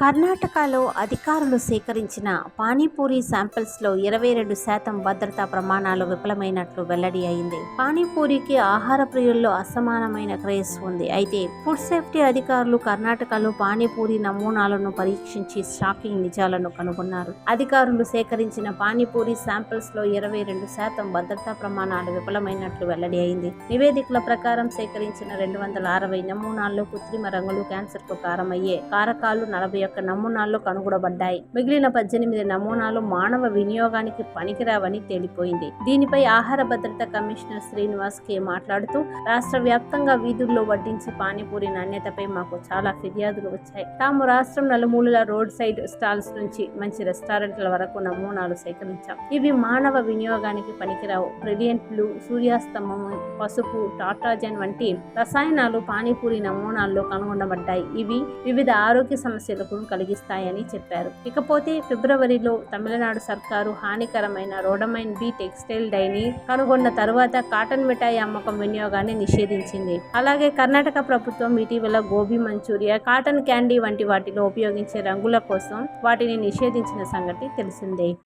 కర్ణాటకలో అధికారులు సేకరించిన పానీపూరి శాంపిల్స్లో ఇరవై రెండు శాతం భద్రతా ప్రమాణాలు విఫలమైనట్లు వెల్లడి అయింది. పానీపూరికి ఆహార ప్రియుల్లో అసమానమైన క్రేజ్ ఉంది. అయితే ఫుడ్ సేఫ్టీ అధికారులు కర్ణాటకలో పానీపూరి నమూనాలను పరీక్షించి షాకింగ్ నిజాలను కనుగొన్నారు. అధికారులు సేకరించిన పానీపూరి శాంపిల్స్లో ఇరవై రెండు శాతం భద్రతా ప్రమాణాలు విఫలమైనట్లు వెల్లడి అయింది. నివేదికల ప్రకారం సేకరించిన రెండు వందల అరవై నమూనాల్లో కృత్రిమ రంగులు క్యాన్సర్కు కారమయ్యే కారకాలు నలభై యొక్క నమూనాల్లో కనుగొనబడ్డాయి. మిగిలిన పద్దెనిమిది నమూనాలు మానవ వినియోగానికి పనికిరావని తేలిపోయింది. దీనిపై ఆహార భద్రత కమిషనర్ శ్రీనివాస్ కే మాట్లాడుతూ రాష్ట్ర వ్యాప్తంగా వీధుల్లో వడ్డించి పానీపూరి నాణ్యతపై మాకు చాలా ఫిర్యాదులు వచ్చాయి. తాము రాష్ట్రం నలుమూలల రోడ్ సైడ్ స్టాల్స్ నుంచి మంచి రెస్టారెంట్ల వరకు నమూనాలు సేకరించాం. ఇవి మానవ వినియోగానికి పనికిరావు. బ్రిలియంట్లు సూర్యాస్తమం పసుపు టాటాజన్ వంటి రసాయనాలు పానీపూరి నమూనాల్లో కనుగొనబడ్డాయి. ఇవి వివిధ ఆరోగ్య సమస్యలకు కలిగిస్తాయని చెప్పారు. ఇకపోతే ఫిబ్రవరిలో తమిళనాడు సర్కారు హానికరమైన రోడమైన్ బి టెక్స్టైల్ డైని కనుగొన్న తరువాత కాటన్ మిఠాయి అమ్మకం వినియోగాన్ని నిషేధించింది. అలాగే కర్ణాటక ప్రభుత్వం ఇటీవల గోబీ మంచూరియా కాటన్ క్యాండీ వంటి వాటిలో ఉపయోగించే రంగుల కోసం వాటిని నిషేధించిన సంగతి తెలిసిందే.